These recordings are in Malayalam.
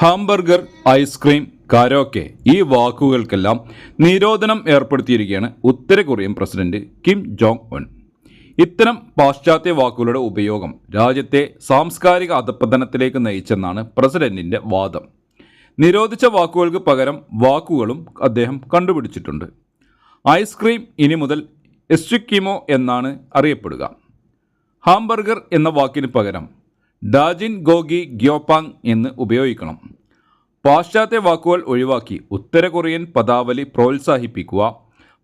ഹാംബർഗർ ഐസ്ക്രീം കരോക്കെ ഈ വാക്കുകൾക്കെല്ലാം നിരോധനം ഏർപ്പെടുത്തിയിരിക്കുകയാണ് ഉത്തര Korean president Kim Jong Un. ഇത്തരം പാശ്ചാത്യ വാക്കുകളുടെ ഉപയോഗം രാജ്യത്തെ സാംസ്കാരിക അധപ്പതനത്തിലേക്ക് നയിച്ചെന്നാണ് പ്രസിഡന്റിന്റെ വാദം. നിരോധിച്ച വാക്കുകൾക്ക് പകരം വാക്കുകളും അദ്ദേഹം കണ്ടുപിടിച്ചിട്ടുണ്ട്. ഐസ്ക്രീം ഇനി മുതൽ എസ്റ്റുക്കിമോ എന്നാണ് അറിയപ്പെടുക. ഹാംബർഗർ എന്ന വാക്കിന് പകരം ഡാജിൻ ഗോഗി ഗ്യോപാങ് എന്ന് ഉപയോഗിക്കണം. പാശ്ചാത്യ വാക്കുകൾ ഒഴിവാക്കി ഉത്തര കൊറിയൻ പദാവലി പ്രോത്സാഹിപ്പിക്കുക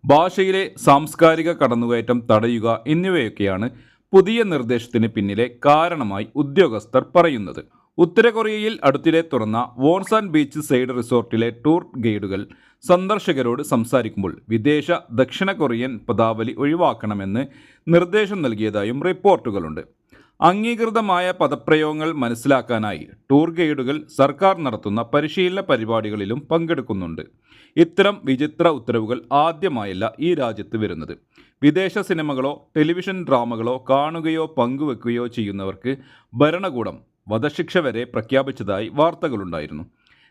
ഭാഷയിലെ സാംസ്കാരിക കടന്നുകയറ്റം തടയുക എന്നിവയൊക്കെയാണ് പുതിയ നിർദ്ദേശത്തിന് പിന്നിലെ കാരണമായി ഉദ്യോഗസ്ഥർ പറയുന്നത്. ഉത്തര കൊറിയയിൽ അടുത്തിടെ തുറന്ന വോൺസാൻ ബീച്ച് സൈഡ് റിസോർട്ടിലെ ടൂർ ഗൈഡുകൾ സന്ദർശകരോട് സംസാരിക്കുമ്പോൾ വിദേശ ദക്ഷിണ കൊറിയൻ പദാവലി ഒഴിവാക്കണമെന്ന് നിർദ്ദേശം നൽകിയതായും റിപ്പോർട്ടുകളുണ്ട്. അംഗീകൃതമായ പദപ്രയോഗങ്ങൾ മനസ്സിലാക്കാനായി ടൂർ ഗൈഡുകൾ സർക്കാർ നടത്തുന്ന പരിശീലന പരിപാടികളിലും പങ്കെടുക്കുന്നുണ്ട്. ഇത്തരം വിചിത്ര ഉത്തരവുകൾ ആദ്യമായല്ല ഈ രാജ്യത്ത് വരുന്നത്. വിദേശ സിനിമകളോ ടെലിവിഷൻ ഡ്രാമകളോ കാണുകയോ പങ്കുവെക്കുകയോ ചെയ്യുന്നവർക്ക് ഭരണകൂടം വധശിക്ഷ വരെ പ്രഖ്യാപിച്ചതായി വാർത്തകളുണ്ടായിരുന്നു.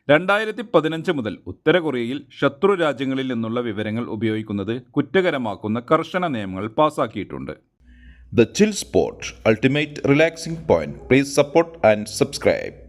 രണ്ടായിരത്തി പതിനഞ്ച് മുതൽ ഉത്തര കൊറിയയിൽ ശത്രു രാജ്യങ്ങളിൽ നിന്നുള്ള വിവരങ്ങൾ ഉപയോഗിക്കുന്നത് കുറ്റകരമാക്കുന്ന കർശന നിയമങ്ങൾ പാസാക്കിയിട്ടുണ്ട്. The Chill Spot, ultimate relaxing point. Please support and subscribe.